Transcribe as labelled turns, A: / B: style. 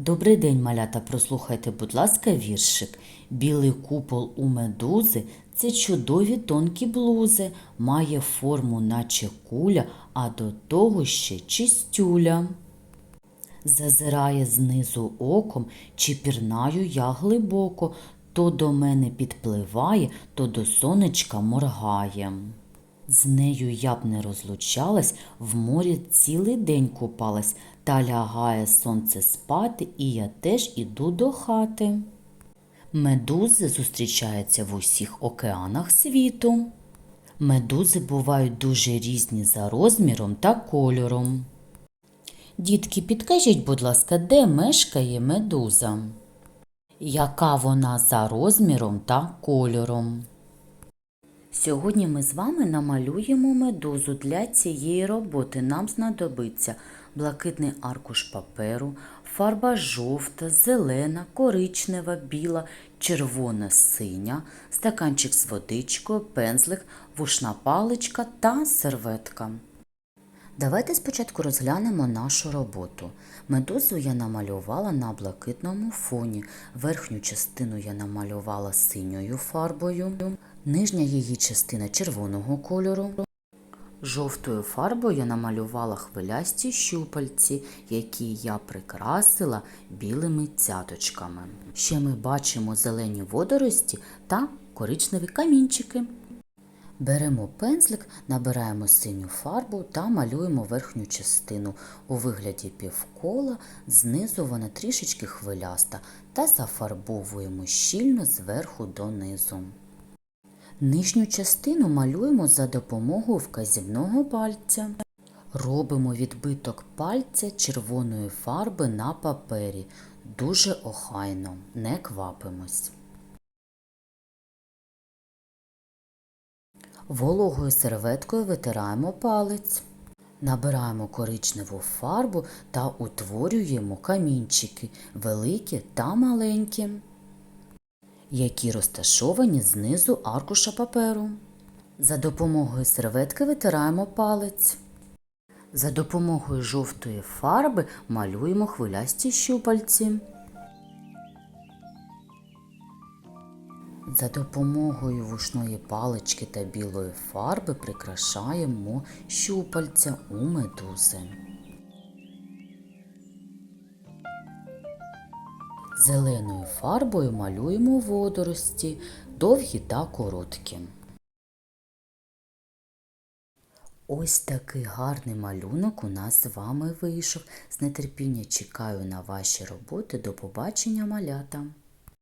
A: Добрий день, малята. Прослухайте, будь ласка, віршик. Білий купол у медузи це чудові тонкі блузи, має форму, наче куля, а до того ще чистюля. Зазирає знизу оком, чи пірнаю я глибоко, то до мене підпливає, то до сонечка моргає. З нею я б не розлучалась, в морі цілий день купалась, та лягає сонце спати, і я теж іду до хати. Медузи зустрічаються в усіх океанах світу. Медузи бувають дуже різні за розміром та кольором. Дітки, підкажіть, будь ласка, де мешкає медуза? Яка вона за розміром та кольором? Сьогодні ми з вами намалюємо медузу. Для цієї роботи нам знадобиться блакитний аркуш паперу, фарба жовта, зелена, коричнева, біла, червона, синя, стаканчик з водичкою, пензлик, вушна паличка та серветка. Давайте спочатку розглянемо нашу роботу. Медузу я намалювала на блакитному фоні. Верхню частину я намалювала синьою фарбою, нижня її частина червоного кольору. Жовтою фарбою я намалювала хвилясті щупальці, які я прикрасила білими цяточками. Ще ми бачимо зелені водорості та коричневі камінчики. Беремо пензлик, набираємо синю фарбу та малюємо верхню частину у вигляді півкола, знизу вона трішечки хвиляста та зафарбовуємо щільно зверху донизу. Нижню частину малюємо за допомогою вказівного пальця. Робимо відбиток пальця червоної фарби на папері. Дуже охайно, не квапимось. Вологою серветкою витираємо палець. Набираємо коричневу фарбу та утворюємо камінчики, великі та маленькі, які розташовані знизу аркуша паперу. За допомогою серветки витираємо палець. За допомогою жовтої фарби малюємо хвилясті щупальці. За допомогою вушної палички та білої фарби прикрашаємо щупальця у медузи. Зеленою фарбою малюємо водорості, довгі та короткі. Ось такий гарний малюнок у нас з вами вийшов. З нетерпіння чекаю на ваші роботи. До побачення, малята!